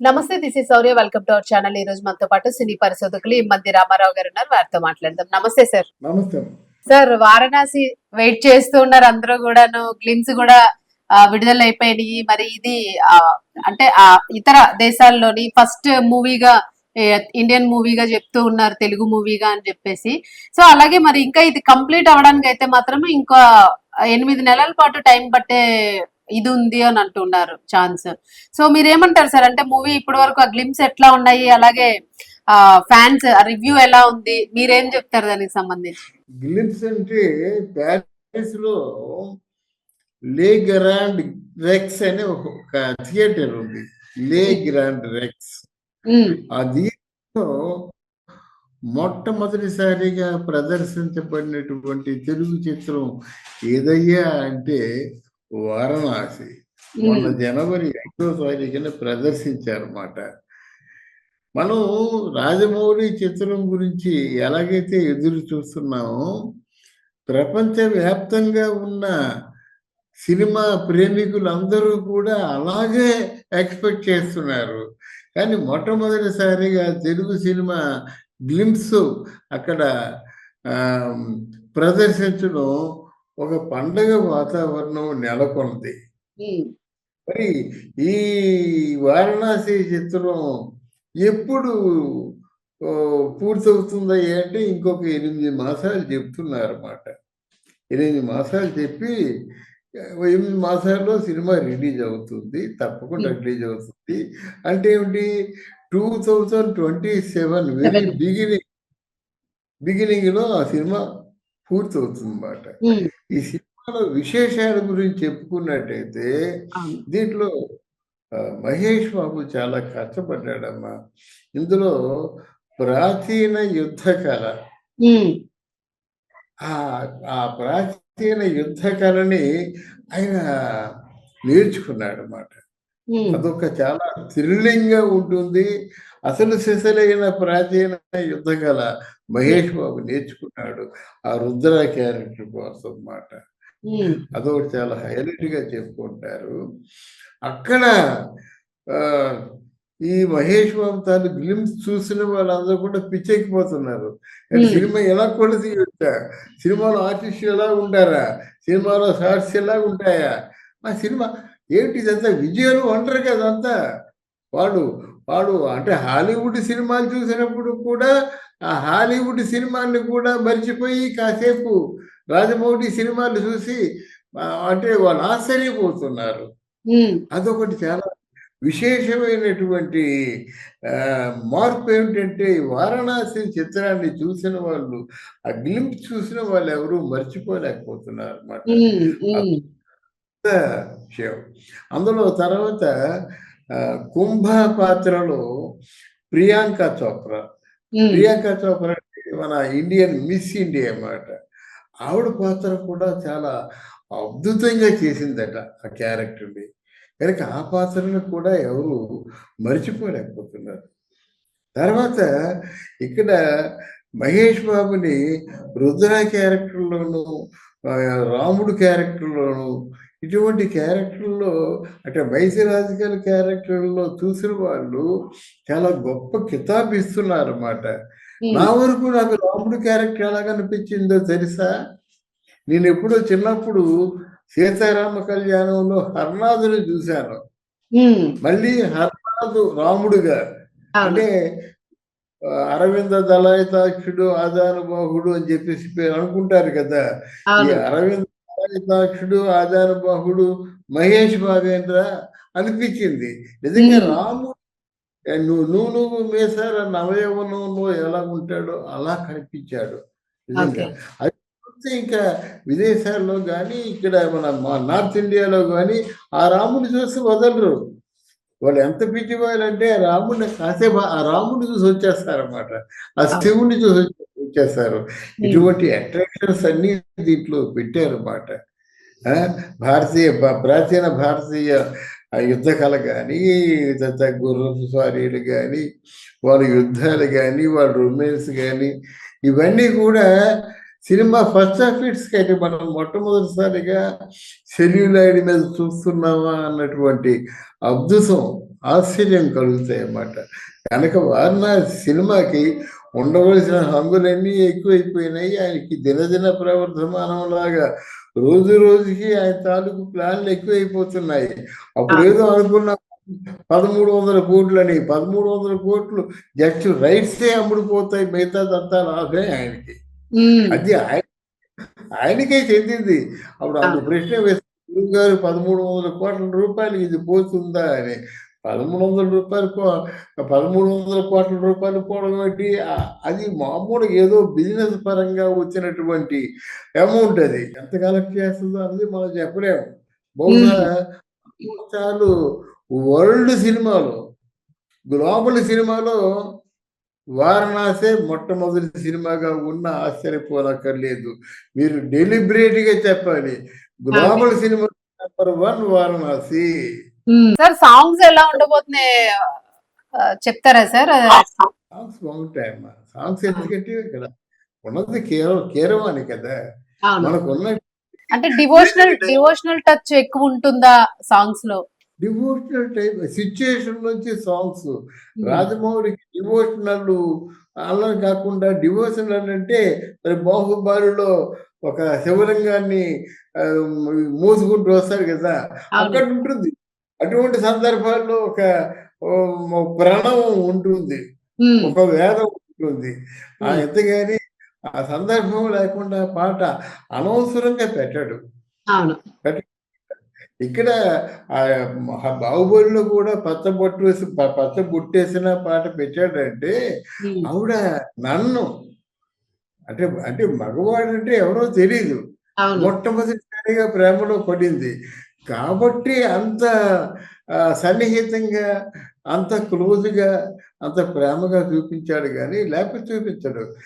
నమస్తే this is Sourya welcome to our channel ఈ రోజు మనతో పాటు సినీ పరిశోధకులు ఇమ్మంది రామారావు గారు ఉన్నారు. వారితో మాట్లాడదాం. నమస్తే సార్ నమస్తే. సార్ వారణాసి వెయిట్ చేస్తూ ఉన్నారు అందరూ కూడాను. గ్లిమ్స్ కూడా విడుదల అయిపోయినాయి. మరి ఇది అంటే ఆ ఇతర దేశాల్లోని ఫస్ట్ మూవీగా ఇండియన్ మూవీగా చెప్తూ ఉన్నారు. తెలుగు మూవీగా అని చెప్పేసి. సో అలాగే మరి ఇంకా ఇది కంప్లీట్ అవ్వడానికి అయితే మాత్రం ఇంకా ఎనిమిది నెలల పాటు టైం పట్టే ఇది ఉంది అని అంటున్నారు ఛాన్స్. సో మీరేమంటారు సార్? అంటే మూవీ ఇప్పటి వరకు ఆ గ్లిమ్స్ ఎట్లా ఉన్నాయి? అలాగే ఫ్యాన్స్ రివ్యూ ఎలా ఉంది? మీరేం చెప్తారు దానికి సంబంధించి? గ్లిమ్స్ అంటే ప్యారిస్లో లే గ్రాండ్ రెక్స్ అనే ఒక థియేటర్ ఉంది. లే గ్రాండ్ రెక్స్. దీంట్లో మొట్టమొదటిసారిగా ప్రదర్శించబడినటువంటి తెలుగు చిత్రం ఏదయ్యా అంటే వారణాసి మొన్న జనవరి ఐదో తారీఖున ప్రదర్శించారన్నమాట. మనం రాజమౌళి చిత్రం గురించి ఎలాగైతే ఎదురు చూస్తున్నామో ప్రపంచవ్యాప్తంగా ఉన్న సినిమా ప్రేమికులందరూ కూడా అలాగే ఎక్స్పెక్ట్ చేస్తున్నారు. కానీ మొట్టమొదటిసారిగా తెలుగు సినిమా గ్లిమ్స్ అక్కడ ప్రదర్శించడం ఒక పండగ వాతావరణం నెలకొన్నది మరి ఈ వారణాసి చిత్రం ఎప్పుడు పూర్తవుతుంది అంటే ఇంకొక ఎనిమిది మాసాలు చెప్తున్నారు అన్నమాట ఎనిమిది మాసాలు చెప్పి ఎనిమిది మాసాల్లో సినిమా రిలీజ్ అవుతుంది. తప్పకుండా. రిలీజ్ అవుతుంది. అంటే ఏమిటి? Two thousand twenty seven. Beginning బిగినింగ్లో ఆ సినిమా పూర్తవుతుంది అన్నమాట ఉమ్, ఈ సినిమాలో విశేషాల గురించి చెప్పుకున్నట్టయితే. దీంట్లో మహేష్ బాబు చాలా కష్టపడ్డాడమ్మా. ఇందులో ప్రాచీన యుద్ధ కళ. ఆ ప్రాచీన యుద్ధ కళని ఆయన నేర్చుకున్నాడు అన్నమాట అదొక చాలా థ్రిల్లింగ్గా ఉంటుంది. అసలు సిసలైన ప్రాచీన యుద్ధ కళ మహేష్ బాబు నేర్చుకున్నాడు ఆ రుద్ర క్యారెక్టర్ కోసం ఉమ్, అదొకటి చాలా హైలైట్గా చెప్పుకుంటారు. అక్కడ ఈ మహేష్ బాబు తాను గ్లిమ్స్ చూసిన వాళ్ళందరూ కూడా పిచ్చెక్కిపోతున్నారు. సినిమా ఎలా కూడా తీయొచ్చా సినిమాలో ఆర్టిస్టులు ఎలా ఉంటారా సినిమాలో షార్ట్స్ ఎలా ఉంటాయా? ఆ సినిమా ఏంటి ఇదంతా విజయాలు అంటారు కదా అంతా. వాడు వాడు అంటే హాలీవుడ్ సినిమాలు చూసినప్పుడు కూడా ఆ హాలీవుడ్ సినిమాల్ని కూడా మర్చిపోయి కాసేపు రాజమౌళి సినిమాలు చూసి అంటే వాళ్ళు ఆశ్చర్యపోతున్నారు. అదొకటి చాలా విశేషమైనటువంటి మార్పు ఏమిటంటే వారణాసి చిత్రాన్ని చూసిన వాళ్ళు ఆ గ్లింప్ చూసిన వాళ్ళు ఎవరు మర్చిపోలేకపోతున్నారు విషయం అందులో తర్వాత కుంభ పాత్రలో ప్రియాంక చోప్రా. ప్రియాంక చోప్రా అంటే మన ఇండియన్ మిస్ ఇండియా అన్నమాట. ఆవిడ పాత్ర కూడా చాలా అద్భుతంగా చేసిందట ఆ క్యారెక్టర్ని. కనుక ఆ పాత్రను కూడా ఎవరు మర్చిపోలేకపోతున్నారు. తర్వాత ఇక్కడ మహేష్ బాబుని రుద్ర క్యారెక్టర్లోను రాముడు క్యారెక్టర్లోను ఇటువంటి క్యారెక్టర్లో అంటే మైసిరాజకల్ క్యారెక్టర్లో చూసిన వాళ్ళు చాలా గొప్ప కితాబ్ ఇస్తున్నారు అన్నమాట నా వరకు నాకు రాముడు క్యారెక్టర్ ఎలా కనిపించిందో తెలుసా? నేను ఎప్పుడో చిన్నప్పుడు సీతారామ కళ్యాణంలో హర్నాథుని చూశాను. మళ్ళీ హర్నాథు రాముడుగా. అంటే అరవింద దళాయితాక్షుడు ఆదానుబాహుడు అని చెప్పేసి పేరు అనుకుంటారు కదా. ఈ అరవింద దళాయితాక్షుడు ఆదానుబాహుడు మహేష్ బాబేంద్ర అనిపించింది. నిజంగా. రాముడు ఏ, నువ్వు నువ్వు నువ్వు మేసార నవయవనంలో ఎలా ఉంటాడో అలా కనిపించాడు. నిజంగా. అది ఇంకా విదేశాల్లో కానీ ఇక్కడ మన మా నార్త్ ఇండియాలో కానీ ఆ రాముడిని చూస్తే వదలరు. వాళ్ళు ఎంత పిచ్చిపోయారంటే ఆ రాముడిని కాసేపు ఆ రాముడిని చూసి వచ్చేస్తారన్నమాట. ఆ శివుడిని చూసి వచ్చేస్తారు ఇటువంటి అట్రాక్షన్స్ అన్ని దీంట్లో పెట్టారన్నమాట. ఆ, భారతీయ ప్రాచీన భారతీయ యుద్ధ కళ కానీ గుర్రపు స్వారీలు కానీ వాళ్ళ యుద్ధాలు కానీ వాళ్ళ రొమాన్స్ కానీ ఇవన్నీ కూడా సినిమా ఫస్ట్ ఆఫ్ ఇట్స్ అయితే మనం మొట్టమొదటిసారిగా సెల్యులాయిడ్ మీద చూస్తున్నామా అన్నటువంటి అద్భుతం ఆశ్చర్యం కలుగుతాయి అన్నమాట కనుక వారిన సినిమాకి ఉండవలసిన హంగులన్నీ ఎక్కువైపోయినాయి. ఆయనకి దినదిన ప్రవర్ధమానంలాగా రోజు రోజుకి ఆయన తాలూకు ప్లాన్లు ఎక్కువైపోతున్నాయి. అప్పుడు ఏదో అనుకున్నాం పదమూడు వందల కోట్లని పదమూడు వందల కోట్లు జస్ట్ రైట్సే అమ్ముడుపోతాయి. మిగతాదంతా లాభే ఆయనకి. అది ఆయన ఆయనకే చెందింది. అప్పుడు అందు ప్రశ్న వేస్తారు గురువు గారు పదమూడు వందల కోట్ల రూపాయలు ఇది పోతుందా అని. పదమూడు వందల రూపాయలు పదమూడు వందల కోట్ల రూపాయలు పోవడం ఏంటి? అది మామూలు ఏదో బిజినెస్ పరంగా వచ్చినటువంటి అమౌంట్ అది. ఎంత కలెక్ట్ చేస్తుందో అనేది మనం చెప్పలేము. బహుశా చాలు వరల్డ్ సినిమాలో గ్లోబల్ సినిమాలో వారణాసే మొట్టమొదటి సినిమాగా ఉన్న ఆశ్చర్యపోనక్కర్లేదు. మీరు డెలిబరేట్గా చెప్పాలి. Global cinema number one Varanasi. Sir songs ఎలా ఉండబోతున్నాయి చెప్తారా సార్? సాంగ్స్ బాగుంటాయి అమ్మా. సాంగ్స్ ఎందుకంటే ఇక్కడ ఉన్నది కేరళ కేరవాణి కదా. మనకున్న అంటే డివోషనల్ డివోషనల్ టచ్ ఎక్కువ ఉంటుందా సాంగ్స్లో? డివోషనల్ టైప్ సిచ్యుయేషన్ నుంచి సాంగ్స్ రాజమౌళికి డివోషనల్ అలా కాకుండా డివోషనల్ అంటే మరి బాహుబలిలో ఒక శివలింగాన్ని మోసుకుంటూ వస్తారు కదా. అక్కడ ఉంటుంది. అటువంటి సందర్భాల్లో ఒక ప్రణవం ఉంటుంది. ఒక వేదం ఉంటుంది. ఆ. ఎంతగాని ఆ సందర్భం లేకుండా పాట అనవసరంగా పెట్టాడు. ఇక్కడ బాహుబలిలో కూడా పచ్చ బొట్టు వేసి పచ్చ బుట్టేసిన పాట పెట్టాడంటే ఆవిడ నన్ను అంటే అంటే మగవాడు అంటే ఎవరో తెలియదు మొట్టమొదటిసారిగా ప్రేమలో పడింది. కాబట్టి అంత సన్నిహితంగా అంత క్లోజ్గా అంత ప్రేమగా చూపించాడు కానీ లేకపోతే చూపించడు.